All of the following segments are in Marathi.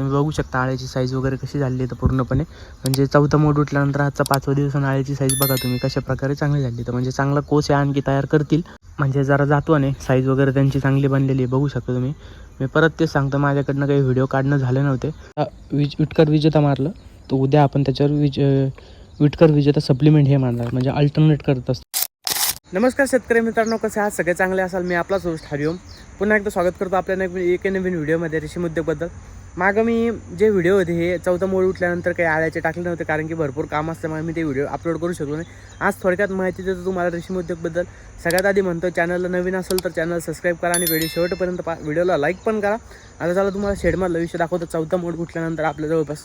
तुम्ही बघू शकता आळ्याची साईज वगैरे कशी झाली आहे तर पूर्णपणे. म्हणजे चौथा मोड उठल्यानंतर आजचा पाचवा दिवस आणि आळ्याची साईज बघा तुम्ही कशा प्रकारे चांगली झाली. तर म्हणजे चांगला कोस आहे आणखी तयार करतील. म्हणजे जरा जातो आणि साईज वगैरे त्यांची चांगली बनलेली आहे बघू शकता तुम्ही. मी परत तेच सांगतो माझ्याकडनं काही व्हिडिओ काढणं झाले नव्हते. विज विटकर विजेता मारलं. तर उद्या आपण त्याच्यावर विज विटकर विजेता सप्लिमेंट हे मारणार. म्हणजे अल्टरनेट करत असतो. नमस्कार शेतकरी मित्रांनो कसे आहात? सगळे चांगले असाल? मी आपलाच होस्ट हरिओम. पुन्हा एकदा स्वागत करतो आपल्या नवीन एक नवीन व्हिडिओमध्ये रेशीम उद्योगबद्दल मागं मी जे व्हिडिओ होते हे चौथा मोड उठल्यानंतर काही आळ्याचे टाकले नव्हते कारण की भरपूर काम असल्यामुळे मी ते व्हिडिओ अपलोड करू शकलो नाही. आज थोडक्यात माहिती देतो तुम्हाला रेशीम उद्योगबद्दल. सगळ्यात आधी म्हणतो चॅनलला नवीन असेल तर चॅनल सबस्क्राईब करा आणि व्हिडिओ शेवटपर्यंत पा व्हिडिओला लाईक पण करा. आता चला तुम्हाला शेडमधलं विषय दाखवतो. चौथा मोड उठल्यानंतर आपल्या जवळपास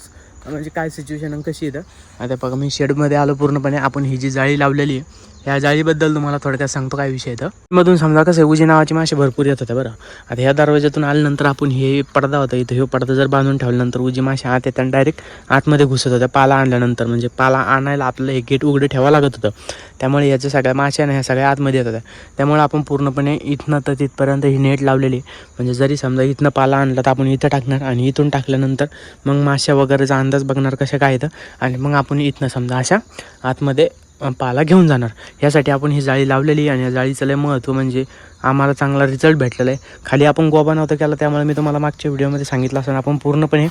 म्हणजे काय सिच्युएशन आणि कशी येतं आता बघा मी शेडमध्ये आलो पूर्णपणे. आपण ही जी जाळी लावलेली आहे या जाळीबद्दल तुम्हाला थोडक्यात सांगतो काय विषय तर मधून समजा कसं आहे, उजी नावाची मासे भरपूर येत होत्या बरं. आता ह्या दरवाजातून आल्यानंतर आपण हे पडदा होता इथं हे पडदा जर बांधून ठेवल्यानंतर उजी मासे आत येतात डायरेक्ट आतमध्ये घुसत होत्या. पाला आणल्यानंतर म्हणजे पाला आणायला आपलं हे गेट उघडं ठेवावं लागत होतं. त्यामुळे याच्या सगळ्या माश्या ना ह्या सगळ्या आतमध्ये येत होत्या. त्यामुळे आपण पूर्णपणे इथनं तर तिथपर्यंत ही नेट लावलेली म्हणजे जरी समजा इथनं पाला आणला तर आपण इथं टाकणार आणि इथून टाकल्यानंतर मग माश्या वगैरेचा अंदाज बघणार कशा काय येतं आणि मग आपण इथनं समजा अशा आतमध्ये पाला घेऊन जाणार. यासाठी आपण ही जाळी लावलेली आहे आणि या जाळीचं लय महत्त्व म्हणजे आम्हाला चांगला रिझल्ट भेटलेला आहे. खाली आपण गोबा नव्हता केला त्यामुळे मी तुम्हाला मागच्या व्हिडिओमध्ये सांगितलं असं आपण पूर्णपणे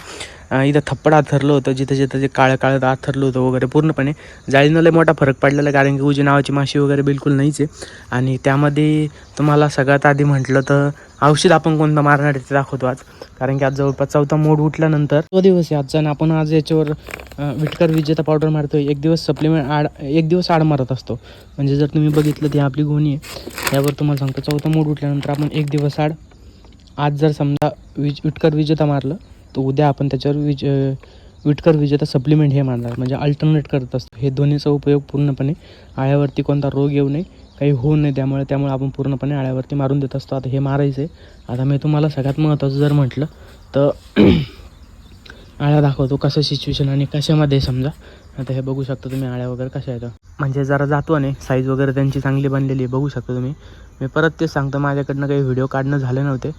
इथं थप्पड आथरलं होतं जिथं जिथं जे काळं काळं आथरलं होतं वगैरे पूर्णपणे. जाळीनं मोठा फरक पडलेला आहे कारण की उजी नावाची माशी वगैरे बिलकुल नाहीच आहे. आणि त्यामध्ये तुम्हाला सगळ्यात आधी म्हटलं तर औषध आपण कोणतं मारणार आहे ते दाखवतो आज. कारण की आज जवळपास चौथा मोड उठल्यानंतर तो दिवस आहे आजचा आणि आपण आज याच्यावर विटकर विजेता पावडर मारतो एक दिवस सप्लिमेंट आड एक दिवस आड मारत असतो. म्हणजे जर तुम्ही बघितलं ती आपली गोणी आहे यावर तुम्हाला सांगतो चौथा मोड उठल्यानंतर आपण एक दिवस आड आज जर समजा विज विटकर विजेता मारलं तर उद्या आपण त्याच्यावर विज विटकर विजेता सप्लिमेंट हे मारणार म्हणजे अल्टरनेट करत असतो. हे दोन्हीचा उपयोग पूर्णपणे आळ्यावरती कोणता रोग येऊ नये काही होऊ नये त्यामुळे त्यामुळे आपण पूर्णपणे आळ्यावरती मारून देत असतो. आता हे मारायचं आहे आता मी तुम्हाला सगळ्यात महत्त्वाचं जर म्हटलं तर आळ्या दाखवतो कसं सिच्युएशन आणि कशामध्ये समजा. आता हे बघू शकता तुम्ही आळ्या वगैरे कशा येतं म्हणजे जरा जातो आणि साईज वगैरे त्यांची चांगली बनलेली आहे बघू शकता तुम्ही. मी परत तेच सांगतो माझ्याकडनं काही व्हिडिओ काढणं झाले नव्हते.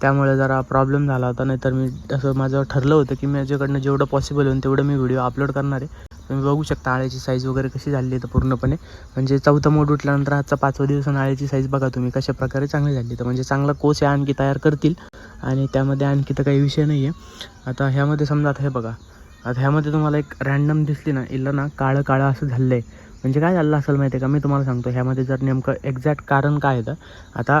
त्यामुळे जरा प्रॉब्लेम झाला होता नाहीतर मी असं माझं ठरलं होतं की माझ्याकडनं जेवढं पॉसिबल होईल तेवढं मी व्हिडिओ अपलोड करणार आहे. तुम्ही बघू शकता आळ्याची साईज वगैरे कशी झाली आहे तर पूर्णपणे. म्हणजे चौथा मोड उठल्यानंतर आजचा पाचवा दिवस आळ्याची साईज बघा तुम्ही कशा प्रकारे चांगली झाली तर म्हणजे चांगला कोच आहे आणखी तयार करतील. आणि त्यामध्ये आणखी तर काही विषय नाही आहे आता ह्यामध्ये समजा आता हे बघा. आता ह्यामध्ये तुम्हाला एक रॅन्डम दिसली ना इला ना काळं काळं असं झालं आहे म्हणजे काय झालं असेल माहिती आहे का? मी तुम्हाला सांगतो ह्यामध्ये जर नेमकं एक्झॅक्ट कारण काय येतं आता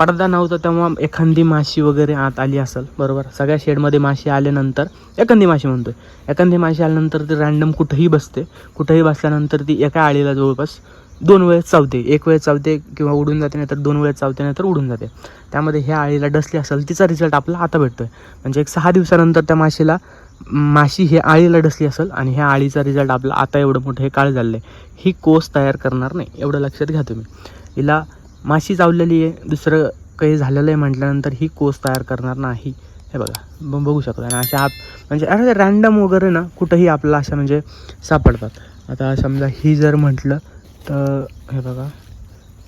पडदा नव्हता तेव्हा एखादी माशी वगैरे आत आली असेल बरोबर? सगळ्या शेडमध्ये माशी आल्यानंतर एखादी माशी म्हणतोय एखादी माशी आल्यानंतर ती रॅन्डम कुठंही बसते. कुठंही बसल्यानंतर ती एका आळीला जवळपास दोन वेळेस चावते. एक वेळेस चावते किंवा उडून जाते नाहीतर दोन वेळेस चावते नाहीतर उडून जाते. त्यामध्ये ह्या आळीला डसली असेल तिचा रिझल्ट आपला आता भेटतो आहे म्हणजे एक सहा दिवसानंतर त्या माशीला माशी हे आळीला डसली असेल आणि ह्या आळीचा रिझल्ट आपला आता एवढं मोठं हे काळ झालं आहे ही कोस तयार करणार नाही एवढं लक्षात घ्या तुम्ही. हिला माशी चावलेली आहे दुसरं काही झालेलं आहे म्हटल्यानंतर ही कोस तयार करणार नाही. हे बघा बघू शकता. आणि अशा आप म्हणजे अरे रॅन्डम वगैरे ना कुठंही आपल्याला अशा म्हणजे सापडतात. आता समजा ही जर म्हटलं तर हे बघा.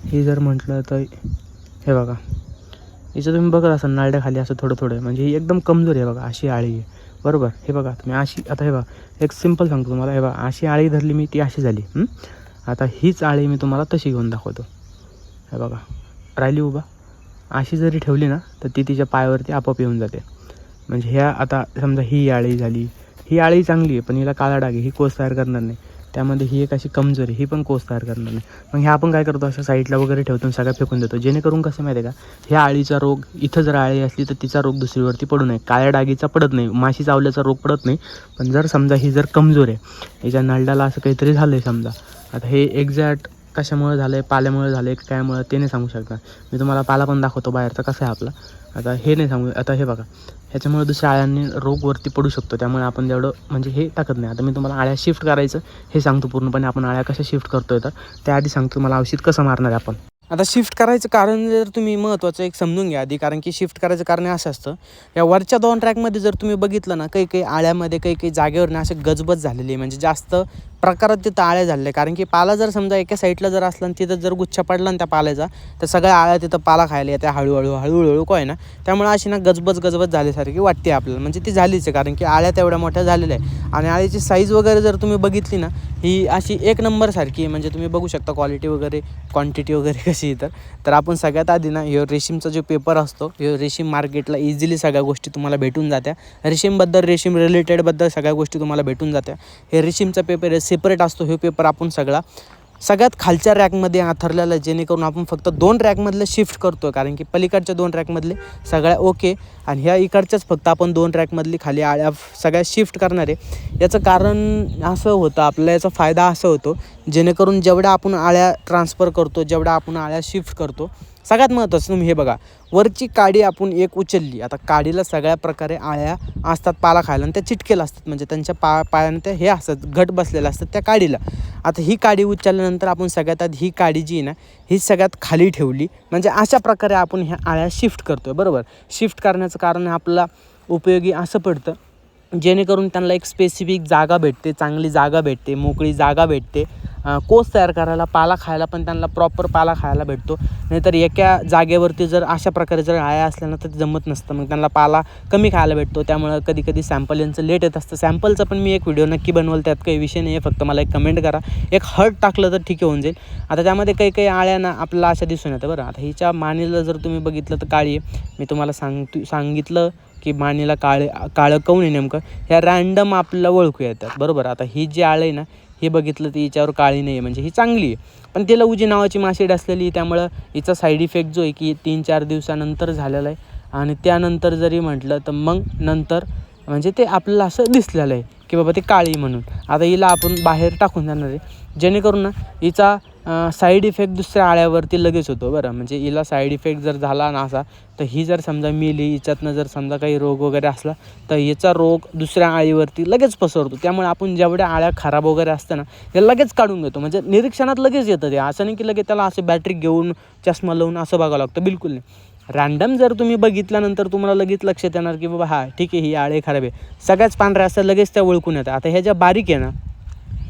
ही जर म्हटलं तर हे बघा. हिचं तुम्ही बघत असाल नारड्याखाली असं थोडं थोडं म्हणजे ही एकदम कमजोर आहे बघा अशी आळी आहे. बरोबर. हे बघा तुम्ही अशी आता हे बघा एक सिंपल सांगतो तुम्हाला. हे बघा अशी आळी धरली मी ती अशी झाली. आता हीच आळी मी तुम्हाला तशी घेऊन दाखवतो. हे बघा राहिली उभा. अशी जरी ठेवली ना तर ती तिच्या पायावरती आपोआप येऊन जाते. म्हणजे ह्या आता समजा ही आळी झाली. ही आळी चांगली आहे पण हिला काळा डाग ही कोस तयार करणार नाही. त्यामध्ये ही एक अशी कमजोरी ही पण कोस तयार करणार नाही. मग ह्या आपण काय करतो अशा साईडला वगैरे ठेवतो आणि सगळ्या फेकून देतो. जेणेकरून कसं माहिती आहे का ह्या आळीचा रोग इथं जर आळी असली तर तिचा रोग दुसरीवरती पडू नये. काळ्या डागीचा पडत नाही माशी चावल्याचा रोग पडत नाही. पण जर समजा ही जर कमजोर आहे याच्या नळडाला असं काहीतरी झालं आहे समजा. आता हे एक्झॅक्ट कशामुळे झालं आहे पाल्यामुळे झालं आहे कायमुळे ते नाही सांगू शकता मी तुम्हाला पाला पण दाखवतो बाहेरचा कसा आहे आपला? आता हे नाही सांगू आता हे बघा. ह्याच्यामुळे दुसऱ्या आळ्यांनी रोगवरती पडू शकतो. त्यामुळे आपण तेवढं म्हणजे हे टाकत नाही. आता मी तुम्हाला आळ्या शिफ्ट करायचं हे सांगतो पूर्णपणे. आपण आळ्या कशा शिफ्ट करतोय तर? त्याआधी सांगतो तुम्हाला औषध कसं मारणार आहे आपण. आता शिफ्ट करायचं कारण जर तुम्ही महत्त्वाचं एक समजून घ्या आधी. कारण की शिफ्ट करायचं कारण असं असतं. या वरच्या दोन ट्रॅकमध्ये जर तुम्ही बघितलं ना काही काही आळ्यामध्ये काही काही जागेवर ना असे गजबज झालेली आहे. म्हणजे जास्त प्रकारात तिथं आळ्या झालेल्या कारण की पाला जर समजा एका साईडला जर असला आणि तिथं जर गुच्छा पडला ना त्या पाल्याचा तर सगळ्या आळ्या तिथं पाला खायला येत्या. हळूहळू हळूहळू काय ना? त्यामुळे अशी ना गजबज गजबज झाल्यासारखी वाटते आपल्याला. म्हणजे ती झालीच आहे कारण की आळ्या तेवढ्या मोठ्या झालेल्या आहे आणि आळ्याची साईज वगैरे जर तुम्ही बघितली ना ही अशी एक नंबरसारखी आहे. म्हणजे तुम्ही बघू शकता क्वालिटी वगैरे क्वांटिटी वगैरे कशी तर. तर आपण सगळ्यात आधी ना ह्यो रेशीमचा जो पेपर असतो ह्यो रेशीम मार्केटला इझिली सगळ्या गोष्टी तुम्हाला भेटून जात्या. रेशीमबद्दल रेशीम रिलेटेडबद्दल सगळ्या गोष्टी तुम्हाला भेटून जात्या. हे रेशीमचा पेपर आहे सेपरेट असतो हे पेपर आपण सगळा. सगळ्यात खालच्या रॅकमध्ये आथरलेला आहे, जेणेकरून आपण फक्त दोन रॅकमधले शिफ्ट करतो कारण की पलीकडच्या दोन रॅकमधले सगळ्या ओके आणि ह्या इकडच्याच फक्त आपण दोन रॅकमधली खाली आळ्या सगळ्या शिफ्ट करणार आहे. याचं कारण असं होतं आपल्याला याचा फायदा असं होतो जेणेकरून जेवढ्या आपण आळ्या ट्रान्सफर करतो जेवढ्या आपण आळ्या शिफ्ट करतो सगळ्यात महत्त्वाचं तुम्ही हे बघा. वरची काडी आपण एक उचलली. आता काडीला सगळ्या प्रकारे आळ्या असतात पाला खायला आणि त्या चिटकेला असतात. म्हणजे त्यांच्या पा पायाने त्या हे असतात. घट बसलेल्या असतात त्या काडीला. आता ही काडी उचलल्यानंतर आपण सगळ्यात आधी ही काडी जी आहे ना ही सगळ्यात खाली ठेवली. म्हणजे अशा प्रकारे आपण ह्या आळ्या शिफ्ट करतो आहे बरोबर? शिफ्ट करण्याचं कारण आपल्याला उपयोगी असं पडतं जेणेकरून त्यांना एक स्पेसिफिक जागा भेटते चांगली जागा भेटते मोकळी जागा भेटते. कोस तयार करायला पाला खायला पण त्यांना प्रॉपर पाला खायला भेटतो. नाहीतर एका जागेवरती जर अशा प्रकारे जर आया असल्या ना तर ते जमत नसतं. मग त्यांना पाला कमी खायला भेटतो. त्यामुळं कधी कधी सॅम्पल यांचं लेट येत असतं. सॅम्पलचं पण मी एक व्हिडिओ नक्की बनवलं. त्यात काही विषय नाही आहे फक्त मला एक कमेंट करा. एक हर्ट टाकलं तर ठीक आहे होऊन जाईल. आता त्यामध्ये काही काही आळ्यांना आपल्याला अशा दिसून येतं बरं. आता हिच्या मानेला जर तुम्ही बघितलं तर काळी आहे. मी तुम्हाला सांग सांगितलं की मानेला काळे काळं काऊन आहे नेमकं? ह्या रॅन्डम आपल्याला ओळखू येतात. बरोबर? आता ही जी आळं आहे ना हे बघितलं तर हिच्यावर काळी नाही आहे म्हणजे ही चांगली आहे. पण तिला उजी नावाची माशीड असलेली त्यामुळं हिचा साईड इफेक्ट जो आहे की तीन चार दिवसानंतर झालेला आहे. आणि त्यानंतर जरी म्हटलं तर मग नंतर म्हणजे ते आपल्याला असं दिसलेलं आहे की बाबा ते काळी म्हणून. आता हिला आपण बाहेर टाकून जाणार आहे. जेणेकरून ना हिचा साईड इफेक्ट दुसऱ्या आळ्यावरती लगेच होतो बरं. म्हणजे हिला साईड इफेक्ट जर झाला ना असा तर ही जर समजा मिली हिच्यातनं जर समजा काही रोग वगैरे असला तर याचा रोग दुसऱ्या आळीवरती लगेच पसरतो. त्यामुळे आपण जेवढ्या आळ्या खराब वगैरे असतं ना ते लगेच काढून घेतो. म्हणजे निरीक्षणात लगेच येतं ते. असं नाही की लगेच त्याला असं बॅटरी घेऊन चष्मा लावून असं बघावं लागतं. बिलकुल नाही. रॅन्डम जर तुम्ही बघितल्यानंतर तुम्हाला लगेच लक्षात येणार की बाबा हा ठीक आहे ही आळे खराब आहे. सगळ्याच पांढऱ्या असं लगेच त्या ओळखून येतात. आता ह्या ज्या बारीक आहे ना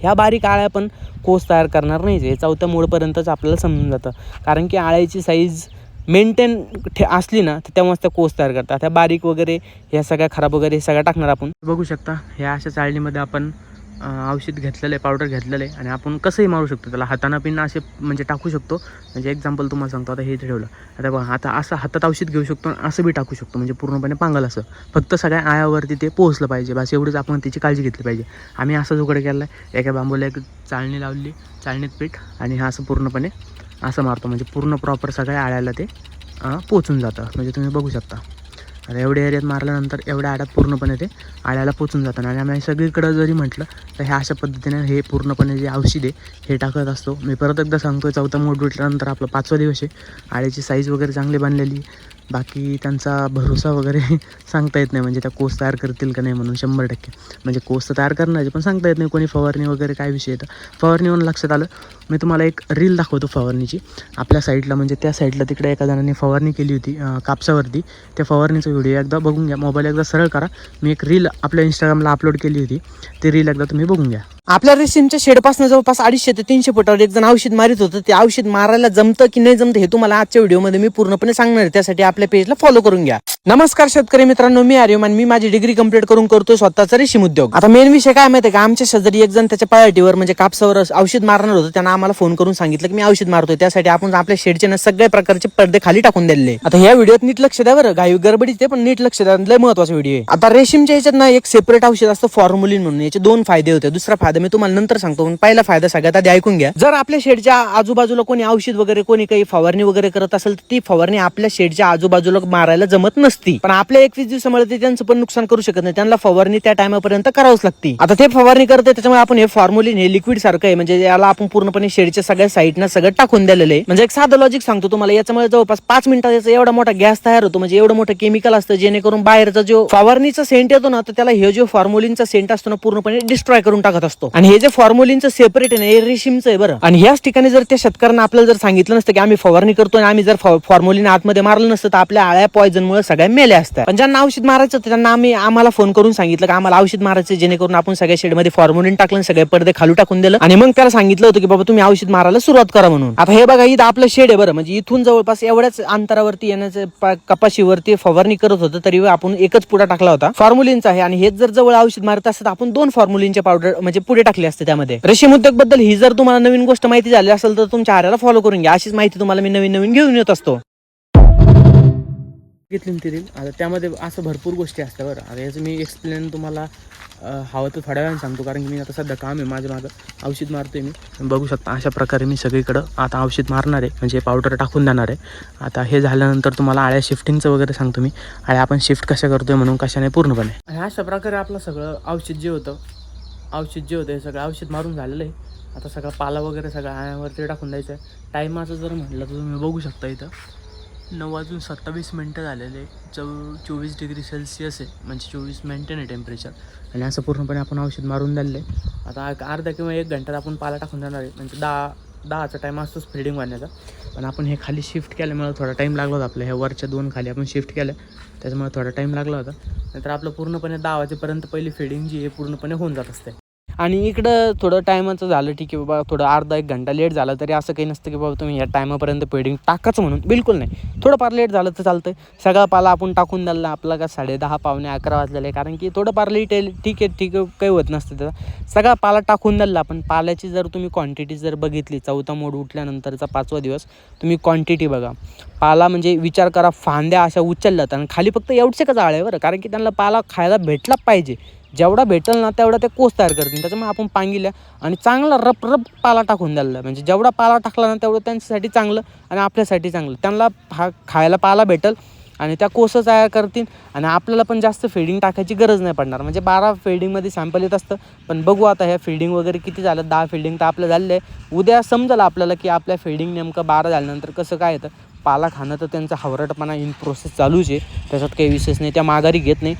ह्या बारीक आळ्या पण कोस तयार करणार नाहीच हे चौथ्या मोडपर्यंतच आपल्याला समजून जातं. कारण की आळ्याची साईज मेंटेन ठे असली ना तर तेव्हाच त्या कोस तयार करतात. ह्या बारीक वगैरे ह्या सगळ्या खराब वगैरे हे सगळ्या टाकणार आपण. बघू शकता ह्या अशा चाळणीमध्ये आपण औषध घेतलेलं आहे पावडर घेतलेलं आहे आणि आपण कसंही मारू शकतो त्याला. हातानं पिन असे म्हणजे टाकू शकतो. म्हणजे एक्झाम्पल तुम्हाला सांगतो आता हे ठेवलं. आता बघा आता असं हातात औषध घेऊ शकतो आणि असं बी टाकू शकतो. म्हणजे पूर्णपणे पांगल असं. फक्त सगळ्या आयावरती ते पोहोचलं पाहिजे. बस एवढंच आपण त्याची काळजी घेतली पाहिजे. आम्ही असं उघड केलं आहे एका बांबूला एक चाळणी लावली चाळणीत पीठ आणि हा असं पूर्णपणे असं मारतो. म्हणजे पूर्ण प्रॉपर सगळ्या आळ्याला ते पोचून जातं. म्हणजे तुम्ही बघू शकता. आता एवढ्या एरियात मारल्यानंतर एवढ्या आड्यात पूर्णपणे ते आळ्याला पोचून जातं आणि आम्ही सगळीकडं जरी म्हटलं तर ह्या अशा पद्धतीने हे पूर्णपणे जे औषध आहे हे टाकत असतो. मी परत एकदा सांगतो चौथा मोड उठल्यानंतर आपला पाचवा दिवस आहे. आळ्याची साईज वगैरे चांगली बनलेली. बाकी त्यांचा भरोसा वगैरे सांगता येत नाही. म्हणजे त्या कोस तयार करतील का नाही म्हणून शंभर टक्के. म्हणजे कोस तर तयार करण्याचे पण सांगता येत नाही कोणी फवारणी वगैरे काय विषय येतं फवारणी म्हणून लक्षात आलं मी तुम्हाला एक रील दाखवतो फवारणीची. आपल्या साईडला म्हणजे त्या साईडला तिकडे एका जणांनी फवारणी केली होती कापसावरती. त्या फवारणीचा व्हिडिओ एकदा बघून घ्या. मोबाईल एकदा सरळ करा. मी एक रील आपल्या इंस्टाग्रामला अपलोड केली होती. ती रील एकदा तुम्ही बघून घ्या. आपल्या रेशीमच्या शेडपासून जवळपास अडीचशे ते तीनशे फुटावर एक जण औषध मारित होतं. ते औषध मारायला जमतं की नाही जमतं हे तुम्हाला आजच्या व्हिडिओमध्ये मी पूर्णपणे सांगणार आहे. त्यासाठी आपल्या पेजला फॉलो करून घ्या. नमस्कार शेतकरी मित्रांनो मी आर्यमान. मी माझी डिग्री कंप्लीट करून करतोय स्वतःचा रेशीम उद्योग. आता मेन विषय काय माहिती का? आमच्या शेजारी एक जण त्याच्या पायाटीवर म्हणजे कापसावर औषध मारणार होतं. त्यांना आम्हाला फोन करून सांगितलं की मी औषध मारतोय. त्यासाठी आपण आपल्या शेडचे ना सगळ्या प्रकारचे पडदे खाली टाकून दिले आता ह्या व्हिडिओत नीट लक्ष द्या बरं. गाई गडबडीत ते पण नीट लक्ष द्या. लय महत्त्वाचा व्हिडिओ आहे. आता रेशीमच्या याच्यात ना एक सेपरेट औषध असतं फॉर्म्युलिन म्हणून. याचे दोन फायदे होते. दुसरा फायदा मी तुम्हाला नंतर सांगतो पण पहिला फायदा सगळ्यात आधी ऐकून घ्या. जर आपल्या शेडच्या आजूबाजूला कोणी औषध वगैरे कोणी काही फवारणी वगैरे करत असेल तर ती फवारणी आपल्या शेडच्या आजूबाजूला मारायला जमत नसती. पण आपल्या एकवीस दिवसामध्ये ते त्यांचं पण नुकसान करू शकत नाही. त्यांना फवारणी त्या टायमापर्यंत करावंच लागते. आता ते फवारणी करते त्याच्यामुळे आपण हे फॉर्म्युलिन हे लिक्विड सारखं आहे. म्हणजे याला आपण पूर्णपणे शेडच्या सगळ्या साईडना सगळं टाकून दिलेलं आहे. म्हणजे एक साधं लॉजिक सांगतो तुम्हाला. याच्यामुळे जवळपास पाच मिनिटात याचा एवढा मोठा गॅस तयार होतो. म्हणजे एवढं मोठं केमिकल असतं जेणेकरून बाहेरचा जो फवारणीचा सेंट येतो ना तर त्याला हे जो फॉर्म्युलिनचा सेंट असतो ना पूर्णपणे डिस्ट्रॉय करून टाकत असतो. आणि हे जे फॉर्म्युलिनचं सेपरेट आहे ना रेशीमचं आहे बरं. आणि याच ठिकाणी जर त्या शेतकऱ्यांना आपल्याला जर सांगितलं नसतं की आम्ही फवारणी करतो आणि आम्ही जर फॉर्म्युलिन आतमध्ये मारलं नसतं तर आपल्या आळ्या पॉयझनमुळे सगळ्या मेल्या असतात. पण ज्यांना औषध मारायचं त्यांना आम्ही आम्हाला फोन करून सांगितलं की आम्हाला औषध मारायचं जेणेकरून आपण सगळ्या शेडमध्ये फॉर्मोलिन टाकलं सगळे पडदे खालू टाकून दिलं. आणि मग त्याला सांगितलं होतं की बाबा तुम्ही औषध मारायला सुरुवात करा म्हणून. आता हे बघा इथं आपलं शेड आहे बरं. म्हणजे इथून जवळपास एवढ्याच अंतरावरती येण्याचं कपाशीवरती फवारणी करत होतं तरी आपण एकच पुडा टाकला होता. फॉर्मुलिनचा आहे आणि हेच जर जवळ औषध मारत असतं तर आपण दोन फॉर्मुलिनचे पावडर म्हणजे पुढे टाकले असते त्यामध्ये. रेशीम उद्योगबद्दल ही जर तुम्हाला नवीन गोष्ट माहिती झाली असेल तर तुमच्या आऱ्याला फॉलो करून घ्या. अशीच माहिती तुम्हाला मी नवीन नवीन घेऊन येत असतो. घेतली ना ती रील आता त्यामध्ये असं भरपूर गोष्टी असतात बरं. आता याचं मी एक्सप्लेन तुम्हाला हवं तर थोड्या वेळाने सांगतो कारण की मी आता सध्या काम आहे माझं मागं औषध मारतोय मी. बघू शकता अशा प्रकारे मी सगळीकडं आता औषध मारणार आहे. म्हणजे पावडर टाकून देणार आहे. आता हे झाल्यानंतर तुम्हाला आळ्या शिफ्टिंगचं वगैरे सांगतो मी. आळ्या आपण शिफ्ट कशा करतोय म्हणून कशाने पूर्णपणे. आणि अशा प्रकारे आपलं सगळं औषध जे होतं औषध जे होतं हे सगळं औषध मारून झालेलं आहे. आता सगळा पाला वगैरे सगळं आळ्यावरती टाकून द्यायचं आहे. टायमाचं जर म्हटलं तर तुम्ही बघू शकता इथं. नऊ वाजून सत्तावीस मिनटं झालेले चौ चोवीस डिग्री सेल्सिअस आहे. म्हणजे चोवीस मेंटेन आहे टेम्परेचर आणि असं पूर्णपणे आपण औषध मारून झालेलं आहे आता अर्धा किंवा एक घंट्यात आपण पाला टाकून जाणार आहे. म्हणजे दहा दहाचा टाईम असतोच फिडिंग वाढण्याचा पण आपण हे खाली शिफ्ट केल्यामुळे थोडा टाईम लागला होता आपल्या ह्या वरच्या दोन खाली आपण शिफ्ट केलं. त्याच्यामुळे थोडा टाईम लागला होता. नंतर आपलं पूर्णपणे दहा वाजेपर्यंत पहिली फिडिंग जी आहे पूर्णपणे होऊन जात असते. आणि इकडं थोडं टायमाचं झालं ठीक आहे बाबा थोडं अर्धा एक घंटा लेट झालं तरी असं काही नसतं की बाबा तुम्ही या टायमापर्यंत पेडिंग टाकाच म्हणून बिलकुल नाही. थोडंफार लेट झालं तर चालतं सगळा पाला आपण टाकून द्यायला आपला का साडे दहा पावणे अकरा वाजलेला आहे. कारण की थोडंफार लेट आहे ठीक आहे ठीक आहे काही होत नसतं त्याचा. सगळा पाला टाकून द्यायला पण पाल्याची जर तुम्ही क्वांटिटी जर बघितली चौथा मोड उठल्यानंतरचा पाचवा दिवस तुम्ही क्वांटिटी बघा. पाला म्हणजे विचार करा फांद्या अशा उचलल्या आणि खाली फक्त एवढचे का जाळ आहे बरं? कारण की त्यांना पाला खायला भेटला पाहिजे. जेवढा भेटेल ना तेवढा ते कोस तयार करतील. त्याच्यामुळे आपण पांगिल्या आणि चांगला रप रप पाला टाकून द्यायला. म्हणजे जेवढा पाला टाकला ना तेवढं त्यांच्यासाठी चांगलं आणि आपल्यासाठी चांगलं. त्यांना हा खायला पाला भेटेल आणि त्या कोसं तयार करतील आणि आपल्याला पण जास्त फेडिंग टाकायची गरज नाही पडणार. म्हणजे बारा फेडिंगमध्ये सॅम्पल येत असतं. पण बघू आता ह्या फिल्डिंग वगैरे किती झालं. दहा फिल्डिंग तर आपलं झालेलं आहे. उद्या समजलं आपल्याला की आपल्या फिल्डिंग नेमकं बारा झाल्यानंतर कसं काय येतं. पाला खाणं तर त्यांचा हवरटपणा इन प्रोसेस चालूच आहे. त्याच्यात काही विशेष नाही. त्या माघारी घेत नाही.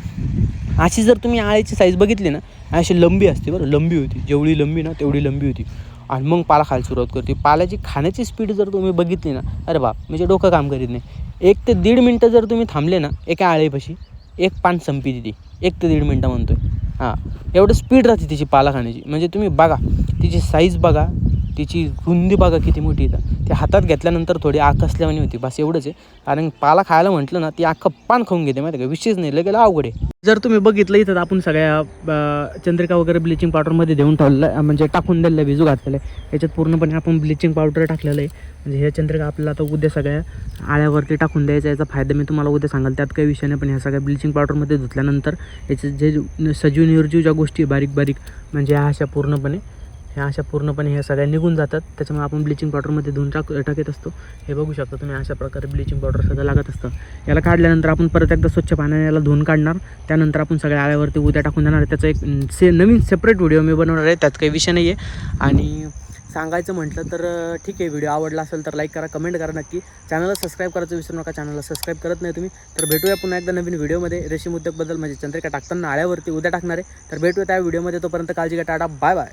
अशी जर तुम्ही आळ्याची साईज बघितली ना अशी लंबी असते बरं लंबी होती. जेवढी लंबी ना तेवढी लंबी होती. आणि मग पाला खायला सुरुवात करते. पाल्याची खाण्याची स्पीड जर तुम्ही बघितली ना अरे बाप म्हणजे डोकं काम करीत नाही. एक ते दीड मिनटं जर तुम्ही थांबले ना एका आळीपाशी एक पान संपी ती एक ते दीड मिनटं म्हणतोय. हां एवढं स्पीड राहते तिची पाला खाण्याची. म्हणजे तुम्ही बघा तिची साईज बघा. तिची रुंदी बघा किती मोठी येतात ती हातात घेतल्यानंतर थोडी आख होती. बस एवढंच आहे. कारण पाला खायला म्हटलं ना ती अख्खं पान खाऊन घेते माहिती का? विशेष नाही लगेच अवघड आहे. जर तुम्ही बघितलं इथं आपण सगळ्या चंद्रिका वगैरे ब्लिचिंग पावडरमध्ये देऊन ठेवलं म्हणजे टाकून दिलेलं आहे भिजू घातलेलं आहे. याच्यात पूर्णपणे आपण ब्लिचिंग पावडर टाकलेलं आहे. म्हणजे ह्या चंद्रिका आपल्याला आता उद्या सगळ्या आळ्यावरती टाकून द्यायचा याचा फायदा मी तुम्हाला उद्या सांगाल. त्यात काही विषय नाही पण ह्या सगळ्या ब्लिचिंग पावडरमध्ये धुतल्यानंतर याचे जे सजीव निर्जीव ज्या गोष्टी बारीक बारीक म्हणजे ह्या अशा पूर्णपणे ह्या अशा पूर्णपणे ह्या सगळ्या निघून जातात. त्याच्यामुळे आपण ब्लिचिंग पावडरमध्ये धुवून टाक टाकत असतो. हे बघू शकता तुम्ही अशा प्रकारे ब्लिचिंग पावडर सगळं लागत असतं. याला काढल्यानंतर आपण परत एकदा स्वच्छ पाण्याने याला धुवून काढणार. त्यानंतर आपण सगळ्या आळ्यावरती उद्या टाकून जाणार त्याचा एक से नवीन सेपरेट व्हिडिओ मी बनवणार आहे. त्यात काही विषय नाही आहे आणि सांगायचं म्हटलं तर ठीक आहे. व्हिडिओ आवडला असेल तर लाईक करा कमेंट करा नक्की. चॅनलला सबस्क्राईब करायचं विसरू नका. चॅनलला सबस्क्राईब करत नाही तुम्ही तर भेटूया पुन्हा एकदा नवीन व्हिडिओमध्ये रेशीम उद्योगबद्दल म्हणजे चंद्रिका टाकताना आळ्यावरती उद्या टाकणार आहे. तर भेटूया त्या व्हिडिओमध्ये तोपर्यंत काळजी घ्या. टाटा. Bye bye